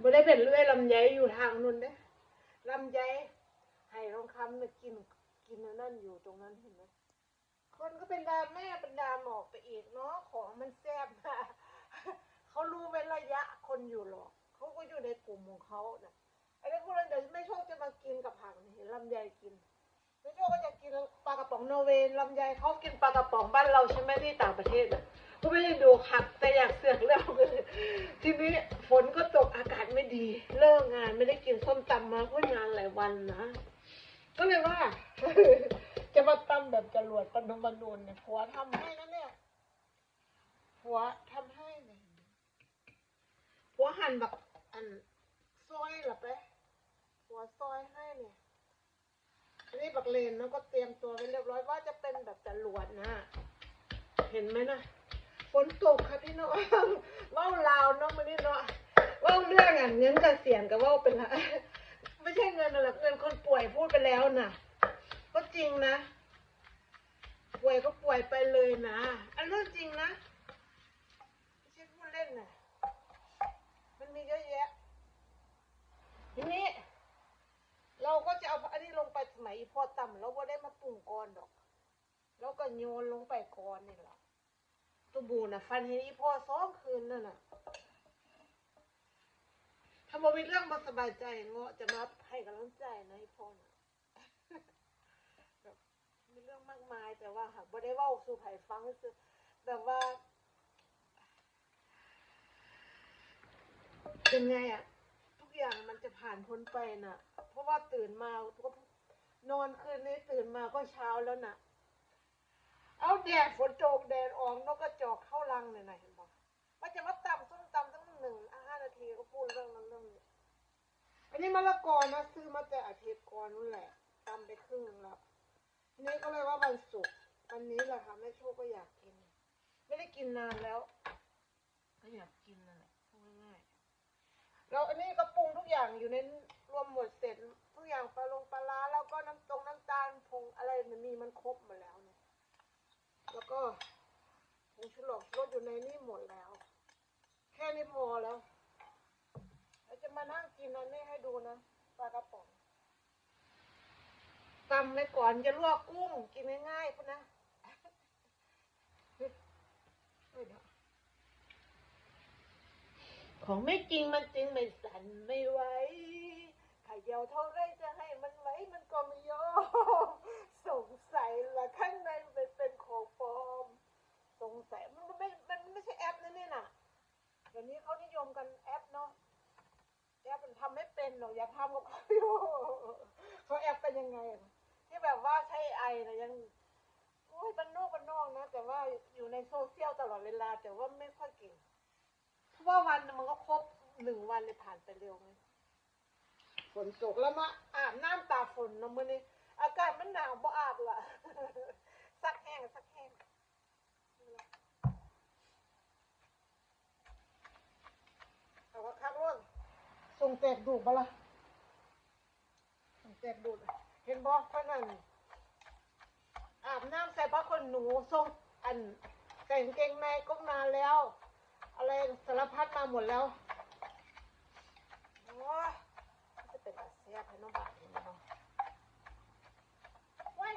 บ่ได้เป็นเลื่อยลำไยอยู่ทางนู้นเด้ลำไยให้ทองคำน่ะกินกินอันนั่นอยู่ตรงนั้นเห็นไหมคนก็เป็นดาแม่เป็นดาหมอกไปอีกเนาะของมันแซ่บนะเขารู้เว้นระยะคนอยู่หรอกเขาก็อยู่ในกลุ่มของเขาน่ะไอ้เรื่องพวกนั้นเดี๋ยวไม่โชคจะมากินกับผักนี่เห็นลำไยกิน ไม่โชคก็จะกินปลากระป๋องนอร์เวย์ลำไยเขากินปลากระป๋องบ้านเราใช่ไหมที่ต่างประเทศน่ะ ก็ไม่ได้ดูขัดแต่อยากเสือกเรื่องเลยทีนี้ฝนก็ตกอากาศไม่ดี เลิกงานไม่ได้กินส้มตำมาก็งานหลายวันนะก็เลยว่า จะมาตำแบบจรวดปนมนูนเนี่ยผัวทำให้นะเนี่ยผัวทำให้เนี่ยผัวหั่นแบบอันซอยหรอไปผัวซอยให้เนี่ยอันนี้บักเลนแล้วก็เตรียมตัวไว้เรียบร้อยว่าจะเป็นแบบจรวดนะ เห็นไหมนะ ฝนตกค่ะพี่น้องเว้าลาวเนาะมันนี่เนาะเว้าเรื่องอะเงินเกษียณกับเว้าเป็นละไม่ใช่เงินหรอกเงินคนป่วยพูดไปแล้วน่ะ ก็จริงนะ ป่วยก็ป่วยไปเลยนะอันเรื่องจริงนะไม่ใช่พูดเล่นนะมันมีเยอะแยะทีนี้ เราก็จะเอาอันนี้ลงไปสมัยพอต่ำเราก็ได้มาปรุงก่อนดอก แล้วก็โยนลงไปก่อนนี่แหละ ตัวบูน่ะฟันเห็นอีพอสองคืนนั่นน่ะถ้าบ่มีเรื่องมาสบายใจเงาะจะมาให้กำลังใจนะอีพ่อน่ะแบบมีเรื่องมากมายแต่ว่าหากบ่ได้เว้าสู่ไผฟังซื่อแบบว่าเป็นไงอะทุกอย่างมันจะผ่านพ้นไปน่ะ เพราะว่าตื่นมาก็นอนคืนนี้ตื่นมาก็เช้าแล้วน่ะ เอาแดดฝนโจกแดดออกนกกระจอกเข้ารังเนี่ยนะเห็นปะว่าจะมาตำส้มตำตั้งหนึ่งห้านาทีก็พูดเรื่องนั้นเรื่องนี้อันนี้มะละกอนะ ซื้อมาแต่อาทิตย์ก่อนนู่นแหละตำไปครึ่งนึงแล้วนี้ก็เลยว่าวันศุกร์วันนี้แหละค่ะแม่โชคก็อยากกิน ไม่ได้กินนานแล้ว ก็อยากกินนั่นแหละพูดง่ายๆแล้วอันนี้ก็ปรุงทุกอย่างอยู่ในรวมหมดเสร็จ ทุกอย่างปลาลงปลาร้าแล้วก็น้ำตรงน้ำตาลผงอะไรมันมีมันครบหมดแล้ว แล้วก็ผงชูรสรสอยู่ในนี่หมดแล้ว แค่นี้พอแล้วเราจะมานั่งกินอันนี้ให้ดูนะปลากระป๋องตำไว้ก่อนจะลวกกุ้งกินง่ายๆพุ่นนะของไม่จริงมันจริงไม่สั่นไม่ไหวขยาวเท่าไรจะให้มันไหวมันก็ไม่ยอมสงสัยละข้างในมันเป็นของปลอม สงสัยมันไม่ มันไม่ใช่แอปนะเนี่ยน่ะ เดี๋ยวนี้เขานิยมกันแอปเนาะ แอปมั นทำไม่เป็นหรอย่าทำกับเขาอยู่เขาแอปเป็นยังไง ที่แบบว่าใช้ไอนะยังโอ้ยบ้านนอกบ้านนอกนะ แต่ว่าอยู่ในโซเชียลตลอดเวลา แต่ว่าไม่ค่อยเก่งเพราะว่าวันมันก็ครบหนึ่งวันเลยผ่านไปเร็วไงฝนตกแล้วมาอาบน้ำตาฝนนะมื่อนี้อากาศมันหนาวบ่อาบล่ะสักแห้งสักแห้งเอาว่าคักร่ ตรงแตกดูบบละส่งแตกดูดเห็นบอกคนนั้นอาบน้ำใส่ผ้าขนหนูทรงอันใส่กางเกงในก็นานแล้ว อะไรสารพัดมาหมดแล้วโอ้ยจะเป็นอาเซียบให้น้องบาทเนาะว้าย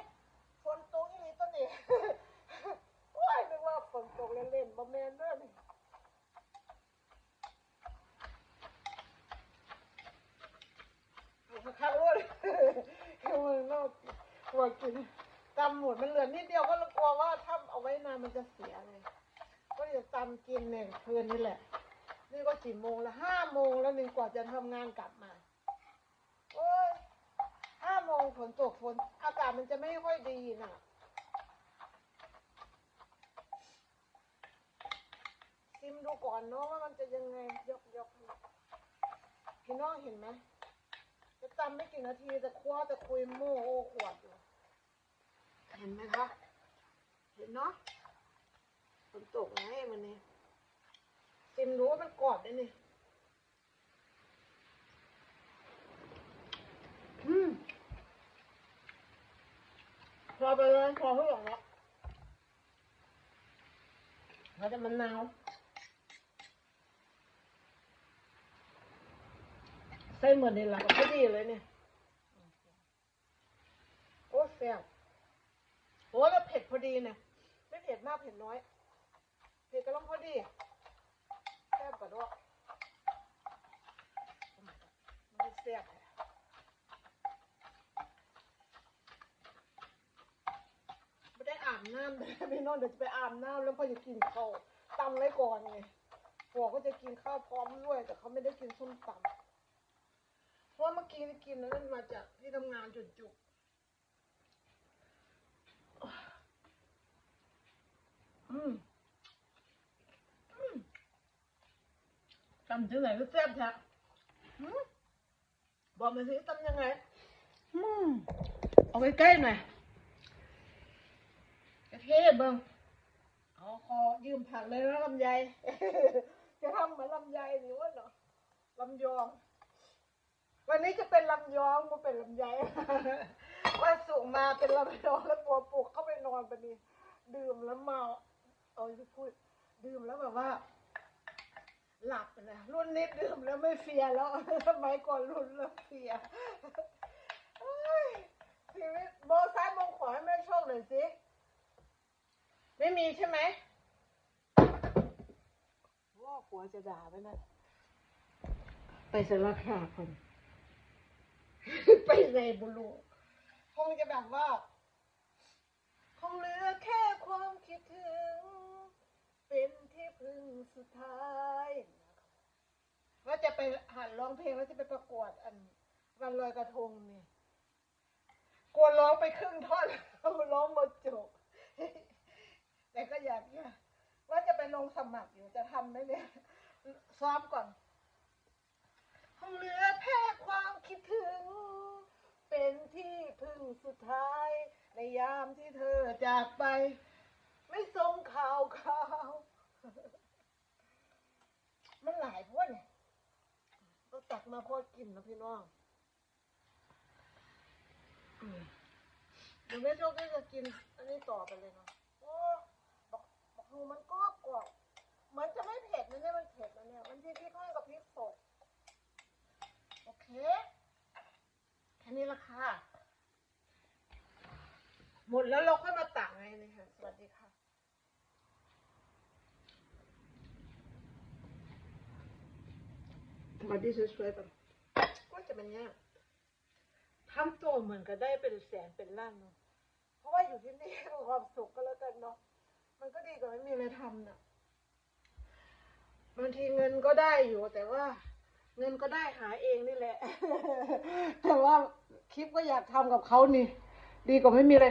ฝนตกอีหลีต้นนี่ ว้ายนึกว่าฝนตกเล่นๆบ่แม่นเด้อนี่ ข้าวอ้วน ข้าวมันนอกหัวกินตำหมดมันเหลือนิดเดียวก็กลัวว่าถ้าเอาไว้นานมันจะเสียไงก็จะตำกินเนี่ยคืนนี่แหละ นี่ก็กี่โมงแล้วห้าโมงแล้วหนึ่งกว่าจะทำงานกลับมาโอ้ยห้าโมงฝนตกฝนอากาศมันจะไม่ค่อยดีน่ะชิมดูก่อนเนาะว่ามันจะยังไงยกยกพี่น้องเห็นไหม จำไม่กี่นาทีจะคว้าจะคุยโม่โอ้ขวดอยู่เห็นไหมคะ เห็นเนาะฝนตกไงมันนี่จิมรู้ว่ามันกรอบได้นี่อืมพอไปเลยพอทุกอย่างแล้วเราจะมันนาว ส่เหมือนนี่แหละก็พอดีเลยเนี่ยโอ้แซ่บโอ้แล้วเผ็ดพอดีเนี่ยไม่เผ็ดมากเผ็ดน้อย เผ็ดก็ต้องพอดีแซ่บกว่าด้วยมันแซ่บไม่ได้อาบน้ำเลยพี่น้องเดี๋ยวจะไปอาบน้ำแล้วพอจะกินข้าวตำไว้ก่อนไงผัวก็จะกินข้าวพร้อมด้วย แต่เขาไม่ได้กินส้มตำ เพราะว่าเมื่อกี้นี่กินแล้วนั่นมาจากที่ทำงานจุดจุกอืมตำที่ไหนก็แซ่บแท้หืมบอกมาสิตำยังไง อืมเอาไปใกล้หน่อยกระเทศเบิ้งเอาคอยืมผักเลยนะลำไยจะทำเหมือนลำไยหรือว่าเนาะลำยอง วันนี้จะเป็นลำยองมันเป็นลำไยวันสุมาเป็นลำยองแล้วตัวปลุกเข้าไปนอนปะนี้ ดื่มแล้วเมาเอาที่พูด ดื่มแล้วแบบว่า หลับนะรุ่นนี้ดื่มแล้วไม่เฟียแล้วสมัยก่อนรุ่นแล้วเฟียชีวิตโบซ้ายมองขวาให้แม่โชคหน่อยสิไม่มีใช่ไหมว่าผัวจะด่าไหมนะไปสารคามคน ไปในบุรุษคงจะแบบว่า คงเหลือแค่ความคิดถึง เป็นที่พึ่งสุดท้ายว่าจะไปหัดร้องเพลงแล้วจะไปประกวดอัน วันลอยกระทงเนี่ยกลัวร้องไปครึ่งท่อนร้องหมดจบแต่ก็อยากเนี่ยว่าจะไปลงสมัครอยู่จะทำไหมเนี่ยซ้อมก่อน เหลือแค่ความคิดถึง เป็นที่พึ่งสุดท้าย ในยามที่เธอจากไป ไม่ส่งข่าวข่าว มันหลายพวกเนี่ยก็ตักมาพอกินนะพี่น้องเดี๋ยวแม่โชคก็จะกิน อันนี้ต่อไปเลยเนาะโอ้บอกบอกดูมันกรอบกรอบเหมือนจะไม่เผ็ดนะเนี่ยมันเผ็ดนะเนี่ยมันที่พริกแห้งกับพริกสด โอเค แค่นี้ละค่ะ หมดแล้วเราค่อยมาตักไงนี่ค่ะสวัสดีค่ะมาดีสวยๆกันก็จะเป็นเนี้ยทำตัวเหมือนก็ได้เป็นแสนเป็นล้านเนาะ เพราะว่าอยู่ที่นี่มีความสุขก็แล้วกันเนาะ มันก็ดีกว่าไม่มีอะไรทำเนาะบางทีเงินก็ได้อยู่แต่ว่า เงินก็ได้หาเองนี่แหละ แต่ว่าคลิปก็อยากทำกับเขานี่ ดีกว่าไม่มีอะไร